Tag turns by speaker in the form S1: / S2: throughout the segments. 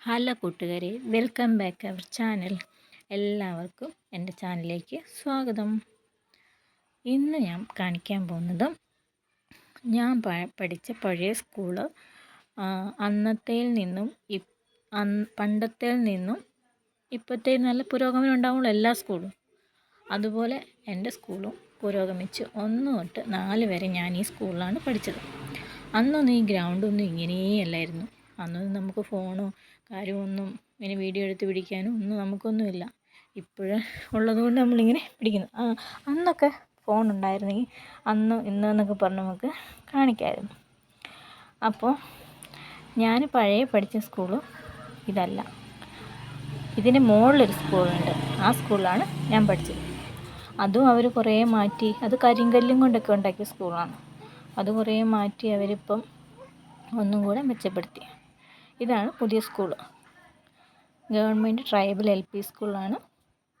S1: Hello കൂട്ടുകാരെ welcome back our channel. എല്ലാവർക്കും എന്റെ ചാനലിലേക്ക് സ്വാഗതം. ഇന്ന് ഞാൻ കാണിക്കാൻ പോകുന്നത് ഞാൻ പഠിച്ച പഴയ സ്കൂൾ അന്നത്തേൽ നിന്നും പണ്ടത്തേൽ നിന്നും ഇപ്പോഴത്തെ നല്ല പുരോഗമനം ഉണ്ടാവുള്ളൂ എല്ലാ സ്കൂളും. അതുപോലെ എന്റെ സ്കൂളും പുരോഗമിച്ച് ഒന്ന് തൊട്ട് നാല് വരെ ഞാൻ ഈ സ്കൂളിലാണ് പഠിച്ചത്. അന്നൊന്നും ഈ ഗ്രൗണ്ടൊന്നും ഇങ്ങനെയല്ലായിരുന്നു. അന്നൊന്നും നമുക്ക് ഫോണോ കാര്യമൊന്നും ഇങ്ങനെ വീഡിയോ എടുത്ത് പിടിക്കാനും ഒന്നും നമുക്കൊന്നുമില്ല. ഇപ്പോഴ് ഉള്ളതുകൊണ്ട് നമ്മളിങ്ങനെ പിടിക്കുന്നു. അന്നൊക്കെ ഫോൺ ഉണ്ടായിരുന്നെങ്കിൽ അന്ന് ഇന്ന് എന്നൊക്കെ പറഞ്ഞ് നമുക്ക് കാണിക്കായിരുന്നു. അപ്പോൾ ഞാൻ പഴയ പഠിച്ച സ്കൂൾ ഇതല്ല. ഇതിന് മുകളിലൊരു സ്കൂളുണ്ട് ആ സ്കൂളിലാണ് ഞാൻ പഠിച്ചത്. അതും അവർ കുറേ മാറ്റി അത് കരിങ്കല്ലും കൊണ്ടൊക്കെ ഉണ്ടാക്കിയ സ്കൂളാണ് അത് കുറേ മാറ്റി അവരിപ്പം ഒന്നും കൂടെ മെച്ചപ്പെടുത്തി. ഇതാണ് പുതിയ school government tribal L P സ്കൂളാണ്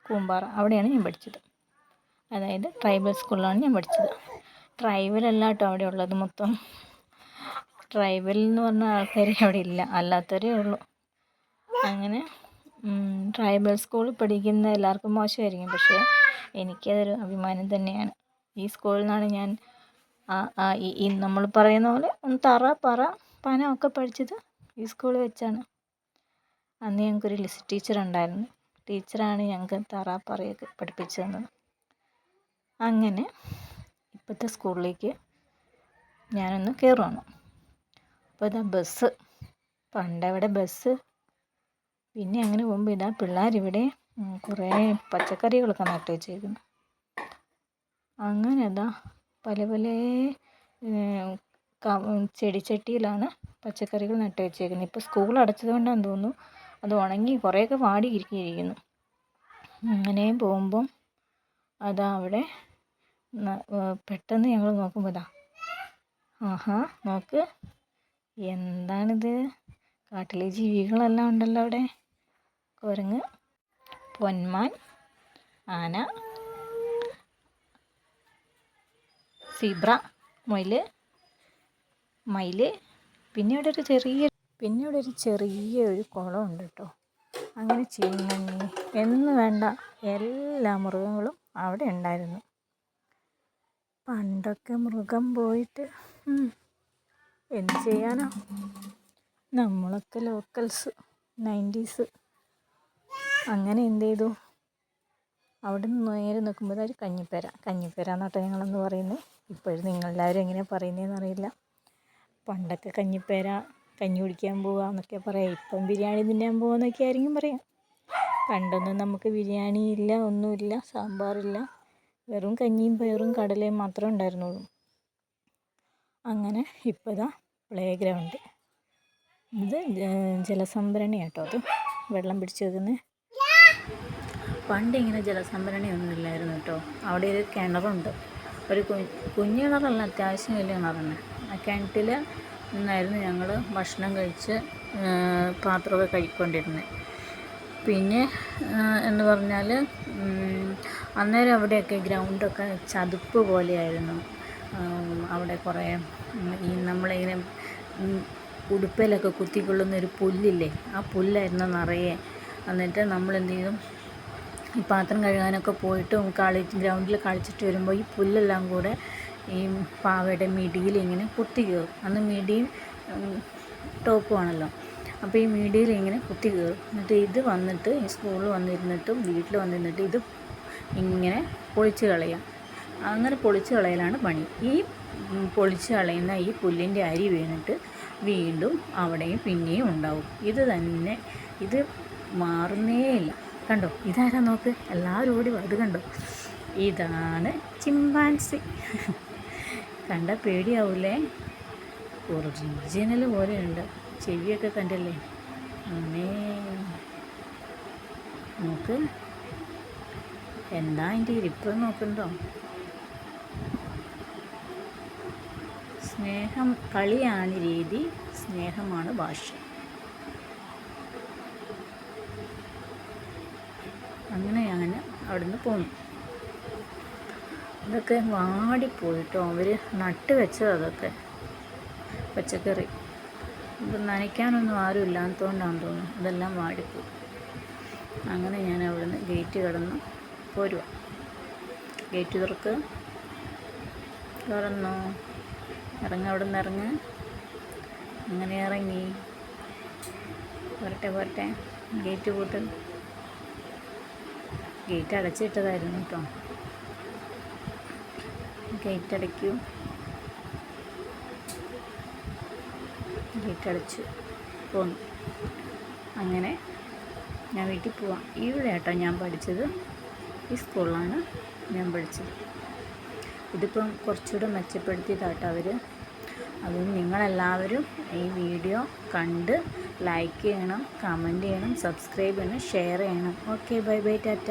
S1: കൂമ്പാറ. അവിടെയാണ് ഞാൻ പഠിച്ചത്. അതായത് ട്രൈബൽ സ്കൂളിലാണ് ഞാൻ പഠിച്ചത്. ട്രൈബൽ അല്ല കേട്ടോ അവിടെ ഉള്ളത് മൊത്തം. ട്രൈബൽ എന്ന് പറഞ്ഞ ആൾക്കാർ അവിടെ ഇല്ല. അല്ലാത്തവരേ ഉള്ളൂ. അങ്ങനെ ട്രൈബൽ സ്കൂളിൽ പഠിക്കുന്ന എല്ലാവർക്കും മോശമായിരിക്കും. പക്ഷേ എനിക്കതൊരു അഭിമാനം തന്നെയാണ്. ഈ സ്കൂളിൽ നിന്നാണ് ഞാൻ നമ്മൾ പറയുന്ന പോലെ തറ പറ പന ഒക്കെ പഠിച്ചത്. ഈ സ്കൂളിൽ വെച്ചാണ്. അന്ന് ഞങ്ങൾക്കൊരു ലിസ്റ്റ് ടീച്ചർ ഉണ്ടായിരുന്നു. ടീച്ചറാണ് ഞങ്ങൾക്ക് തറ പഠിപ്പിച്ചു തന്നത്. അങ്ങനെ ഇപ്പോഴത്തെ സ്കൂളിലേക്ക് ഞാനൊന്ന് കയറുവാണ് അപ്പോൾ ഇതാ ബസ് പണ്ടവിടെ ബസ് പിന്നെ അങ്ങനെ പോകുമ്പോൾ ഇതാ പിള്ളേരിവിടെ കുറേ പച്ചക്കറികളൊക്കെ നട്ട് വെച്ചേക്കുന്നു. അങ്ങനെ അതാ പല പല ചെടിച്ചട്ടിയിലാണ് പച്ചക്കറികൾ നട്ടു വെച്ചേക്കുന്നത്. ഇപ്പോൾ സ്കൂൾ അടച്ചത് കൊണ്ടാന്ന് തോന്നുന്നു. അത് ഉണങ്ങി കുറേയൊക്കെ വാടി ഇരിക്കുന്നു. അങ്ങനെയും പോകുമ്പം അതാ അവിടെ പെട്ടെന്ന് ഞങ്ങൾ നോക്കുമ്പോൾ ഇതാ. ആഹാ നോക്ക്. എന്താണിത്? കാട്ടിലെ ജീവികളെല്ലാം ഉണ്ടല്ലോ അവിടെ. കുരങ്ങ് പൊന്മാൻ ആന സീബ്ര മുയൽ മയിൽ പിന്നെ ഇവിടെ ഒരു ചെറിയ പിന്നെ ഇവിടെ ഒരു ചെറിയ ഒരു കുളം ഉണ്ട് കേട്ടോ. അങ്ങനെ ചീങ്കണ്ണി എന്ന് വേണ്ട എല്ലാ മൃഗങ്ങളും അവിടെ ഉണ്ടായിരുന്നു. പണ്ടൊക്കെ മൃഗം പോയിട്ട് എന്ത് ചെയ്യാനോ? നമ്മളൊക്കെ ലോക്കൽസ് നയന്റീസ് അങ്ങനെ എന്ത് ചെയ്തു? അവിടെ നിന്ന് നേരെ നിൽക്കുമ്പോഴത്തേക്ക് കഞ്ഞിപ്പേര. കഞ്ഞിപ്പേര എന്നാട്ടോ ഞങ്ങളെന്ന് പറയുന്നത്. ഇപ്പോഴും നിങ്ങളെല്ലാവരും എങ്ങനെയാണ് പറയുന്നതെന്ന് അറിയില്ല. പണ്ടൊക്കെ കഞ്ഞിപ്പേര കഞ്ഞി കുടിക്കാൻ പോവുക എന്നൊക്കെ പറയാം. ഇപ്പം ബിരിയാണി തിന്നാൻ പോവാന്നൊക്കെ ആയിരിക്കും പറയാം. പണ്ടൊന്നും നമുക്ക് ബിരിയാണി ഇല്ല ഒന്നുമില്ല സാമ്പാറില്ല വെറും കഞ്ഞിയും പയറും കടലയും മാത്രമേ ഉണ്ടായിരുന്നുള്ളൂ. അങ്ങനെ ഇപ്പോൾ ഇതാ പ്ലേ ഗ്രൗണ്ട് ഇത് ജലസംഭരണി കേട്ടോ അത്. വെള്ളം പിടിച്ചു വെക്കുന്നത് പണ്ട് ഇങ്ങനെ ജലസംഭരണി ഒന്നും ഇല്ലായിരുന്നു കേട്ടോ. അവിടെ ഒരു കിണറുണ്ട്. ഒരു കുഞ്ഞു കിണറല്ല അത്യാവശ്യം വലിയ കിണറാണ്. ആ കിണറ്റിൽ നിന്നായിരുന്നു ഞങ്ങൾ ഭക്ഷണം കഴിച്ച് പാത്രമൊക്കെ കഴിക്കൊണ്ടിരുന്നത് പിന്നെ എന്ന് പറഞ്ഞാൽ അന്നേരം അവിടെയൊക്കെ ഗ്രൗണ്ടൊക്കെ ചതുപ്പ് പോലെയായിരുന്നു. അവിടെ കുറേ ഈ നമ്മളിങ്ങനെ ഉടുപ്പിലൊക്കെ കുത്തിക്കൊള്ളുന്ന ഒരു പുല്ലില്ലേ ആ പുല്ലായിരുന്നു നിറയെ. എന്നിട്ട് നമ്മളെന്ത് ചെയ്യും ഈ പാത്രം കഴുകാനൊക്കെ പോയിട്ടും കളി ഗ്രൗണ്ടിൽ കളിച്ചിട്ട് വരുമ്പോൾ ഈ പുല്ലെല്ലാം കൂടെ ഈ പാവയുടെ മിടിയിൽ ഇങ്ങനെ കുത്തി കയറും അന്ന് മിടിയും ടോപ്പുമാണല്ലോ അപ്പോൾ ഈ മിടിയിൽ ഇങ്ങനെ കുത്തി കയറും എന്നിട്ട് ഇത് വന്നിട്ട് ഈ സ്കൂളിൽ വന്നിരുന്നിട്ടും വീട്ടിൽ വന്നിരുന്നിട്ട് ഇത് ഇങ്ങനെ പൊളിച്ച് കളയാം. അങ്ങനെ പൊളിച്ച് കളയലാണ് പണി. ഈ പൊളിച്ച് കളയുന്ന ഈ പുല്ലിന്റെ അരി വീണിട്ട് വീണ്ടും അവിടെയും പിന്നെയും ഉണ്ടാവും. ഇത് തന്നെ ഇത് മാറുന്നേയില്ല. കണ്ടോ? ഇതാരാ നോക്ക്? എല്ലാവരും ഓടി അത് കണ്ടോ? ഇതാണ് ചിമ്പാൻസി. കണ്ട പേടിയാവില്ലേ ഒറിജിനൽ പോലെയുണ്ട്. ചെവിയൊക്കെ കണ്ടല്ലേ? അമ്മേ. നമുക്ക് എന്താ അതിന്റെ ഇരിപ്പ് നോക്കണ്ടോ? സ്നേഹം കളിയാണ് രീതി. സ്നേഹമാണ് ഭാഷ. അങ്ങനെ ഞാൻ അവിടുന്ന് പോന്നു ഇതൊക്കെ വാടിപ്പോയിട്ടോ. അവർ നട്ട് വെച്ചത് അതൊക്കെ. പച്ചക്കറി. ഇത് നനയ്ക്കാനൊന്നും ആരും ഇല്ലാത്തതുകൊണ്ടാണെന്ന് തോന്നുന്നു. ഇതെല്ലാം വാടിപ്പോയി. അങ്ങനെ ഞാൻ അവിടുന്ന് ഗേറ്റ് കടന്ന് പോരുക ഗേറ്റ് തുറക്ക്. തുറന്നു ഇറങ്ങി അവിടെ നിന്ന് ഇറങ്ങ്. അങ്ങനെ ഇറങ്ങി. പോരട്ടെ പോരട്ടെ ഗേറ്റ് പൂട്ട്. ഗേറ്റ് അടച്ചിട്ടതായിരുന്നു കേട്ടോ. ഗേറ്റ് അടയ്ക്കൂ ഗേറ്റ് അടച്ച് പോന്നു. അങ്ങനെ ഞാൻ വീട്ടിൽ പോവാം. ഇവിടെ കേട്ടോ ഞാൻ പഠിച്ചത്. ഈ സ്കൂളിലാണ് ഞാൻ പഠിച്ചത്. ഇതിപ്പം കുറച്ചുകൂടെ മെച്ചപ്പെടുത്തിയതാട്ടോ അവർ അതുകൊണ്ട് നിങ്ങളെല്ലാവരും ഈ വീഡിയോ കണ്ട് ലൈക്ക് ചെയ്യണം കമന്റ് ചെയ്യണം സബ്സ്ക്രൈബ് ചെയ്യണം ഷെയർ ചെയ്യണം. Okay bye bye tata.